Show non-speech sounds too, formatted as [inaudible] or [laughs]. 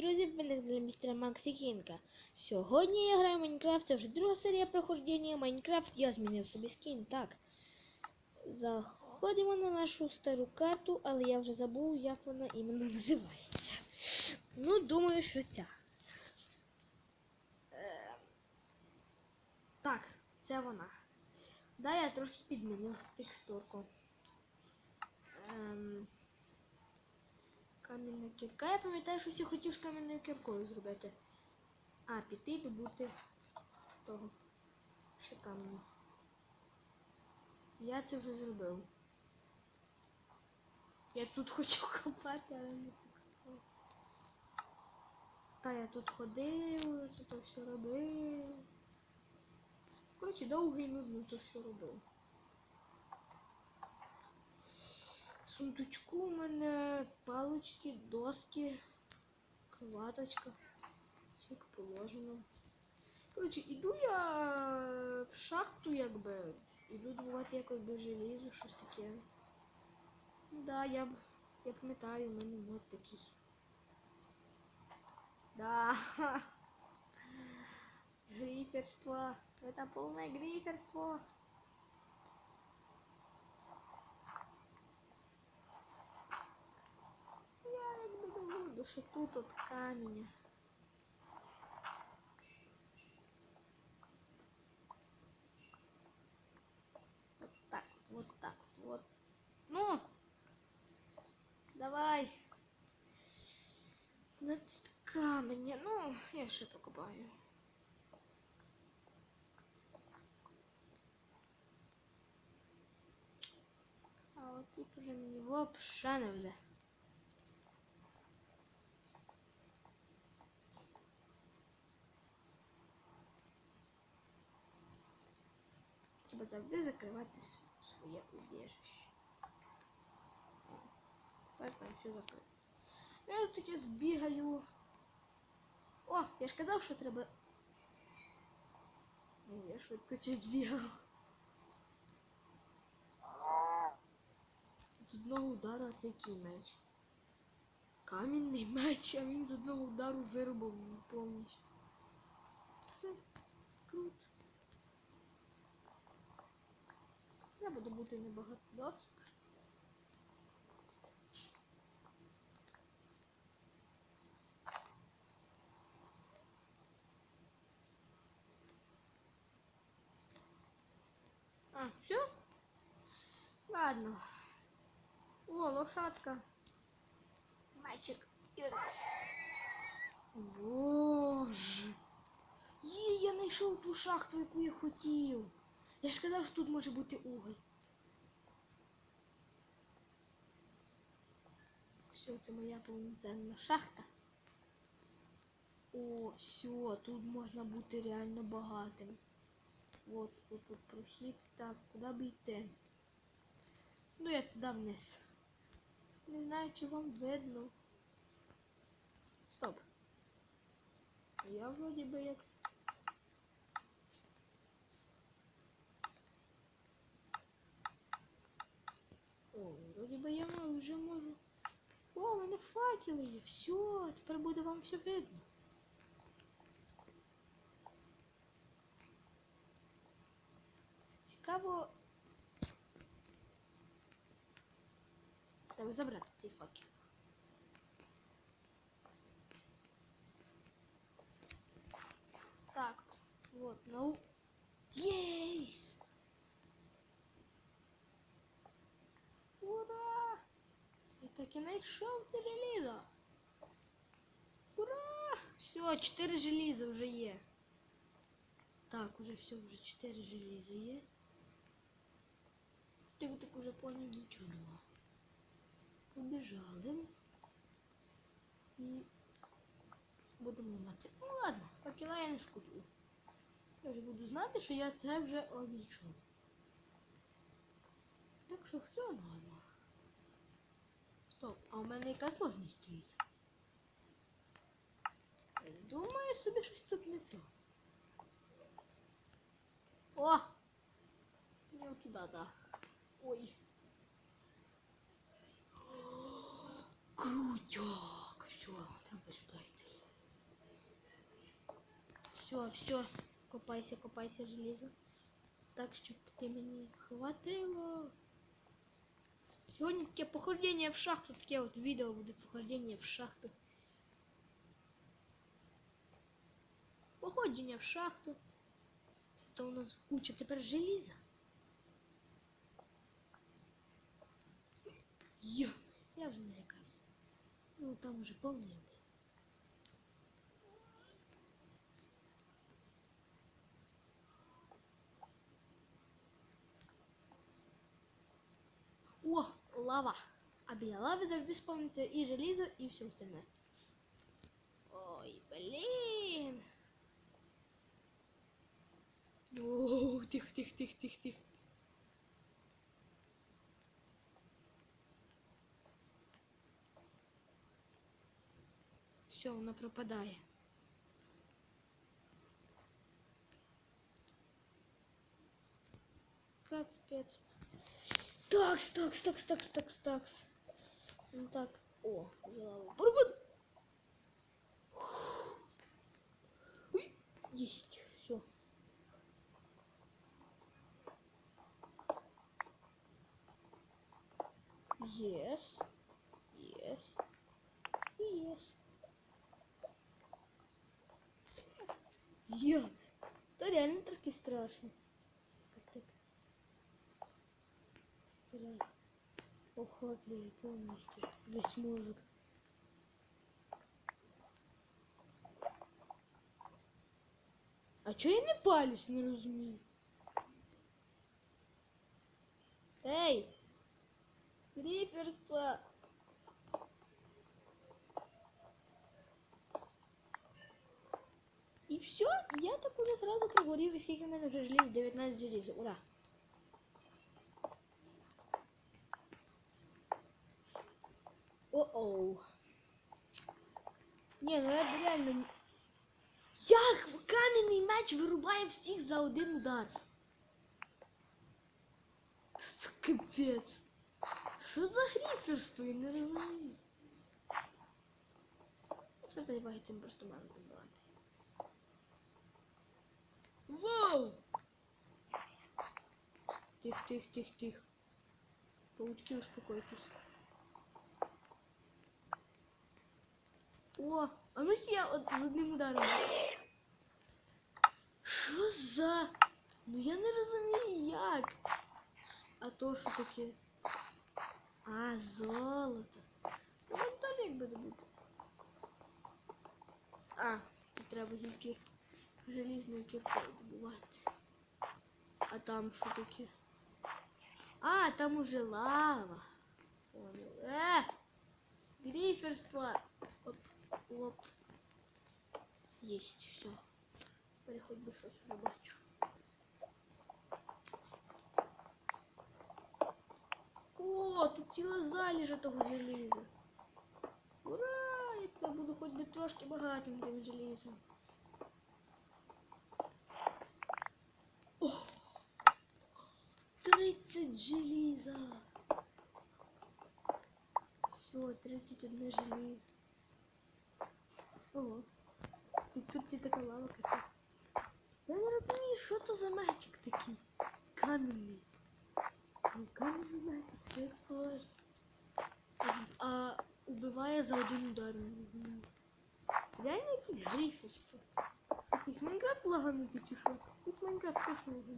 друзі, ви каналі містера Максі Кінка. Сьогодні я граю в Майнкрафт, це вже друга серія проходження Майнкрафт. Я змінив собі скін, так. Заходимо на нашу стару карту, але я вже забув, як вона іменно називається. Ну, думаю, що ця. Е, Так, це вона. Да, я трошки підмінив текстурку. Ем... Кам'яна кірка. Я пам'ятаю, що я хотів з кам'яною кіркою зробити. А, піти добути того. Ще каменю. Я це вже зробив. Я тут [laughs] хочу копати, але не покопав. Та я тут ходив, це все робив. Коротше, довго і це все робив. сундучку у мене палички, доски, кроваточка. Все як положено. Коротше, іду я в шахту, якби. Іду добувати якось би желізо, щось таке. Да, я, б- я пам'ятаю, у мене мод такий. Да. [laughs] Гриферство. Это полное гриферство. якби доводу, що тут от камінь. Вот так вот, вот так вот, вот. Ну! Давай! Значит, каміння. Ну, я ще покопаю. А от тут уже мені вообще не завжди закривати с- своє убіжище. О, Тепер там все закрито. Я тут зараз бігаю. О, я ж казав, що треба. Ну, я швидко щось бігав. З одного удару цей який меч. Камінний [laughs] меч, а він з одного удару вирубав її повністю. Добути небагато досок. А, все? Ладно. О, лошадка. Мальчик. Боже. Є, я знайшов ту шахту, яку я хотів. Я ж казав, що тут може бути уголь. Все, це моя повноцінна шахта. О, все, тут можна бути реально багатим. Вот тут, тут прохід. Так, куди би йти? Ну, я туди вниз. Не знаю, чи вам видно. Стоп. Я вроді би як. О, вроді би я вже можу. О, у мене факели є. Все, тепер буде вам все видно. Цікаво. Треба забрати цей факел. Так, от. вот, ну. Знайшов це. Ура! Все, 4 желіза вже є. Так, уже все, вже 4 желіза є. Ти так уже понял нічого нема. Побіжали. І будемо ламати. Ну ладно, факела я не шкодую. Я вже буду знати, що я це вже обійшов. Так що все норма. Стоп, а у мене яка сложність стоїть? Думаю, собі щось тут не то. О! Не туда, да. Ой. Крутяк. Все, треба сюди йти. Все, все. Копайся, копайся, железо. Так, щоб ти мені хватило. Сьогодні таке походження в шахту, таке от відео буде походження в шахту. Походження в шахту. Це у нас куча тепер желіза. Йо, я вже не лякався. Ну там уже повний лава. А біля лави завжди спавниться і желізо, і все остальне. Ой, блін. Оу, тихо, тихо, тихо, тихо, тихо. Все, вона пропадає. Капець. Такс, такс, такс, такс, такс, такс. Ну так, о. Пропад... Ой, Есть, все. Yes. Yes. Yes. Йо, то реально трохи страшно. Якось так Страх охоплює повністю весь мозок. А чого я не палюсь, не розумію? Ей! Кріперство! І все, я так уже сразу прогорів, і скільки в мене вже желіз, 19 желіза. Ура! О-оу. Ні, ну я реально... Як кам'яний меч вирубає всіх за один удар? Це капець. Що за гріферство? Я не розумію. Звертайте увагу, цим просто маю добрати. Воу! Тих, тих, тих, тих. Паучки, успокойтесь. О, а ну ще от з одним ударом. Що за? Ну я не розумію як. А то що таке? А, золото. Ну нам далі як буде бути. А, тут треба тільки желізною кіркою добувати. А там що таке? А, там уже лава. Понял. Е! Гриферство! Оп, оп. Есть, все. Переходь би щось вже бачу. О, тут ціла заліжа того желіза. Ура! Я тепер буду хоч би трошки багатим тим желізом. О! 30 желіза! Все, 31 желізо. Ого. І тут є така лава капець. Я не розумію, що то за мечик такий. Каменний. Ну, каменний мечик, це як положено. А убиває за один удар. не розумію. Реально якийсь гриферство. Якийсь Майнкрафт лаганутий чи що? Якийсь Майнкрафт точно лаганутий.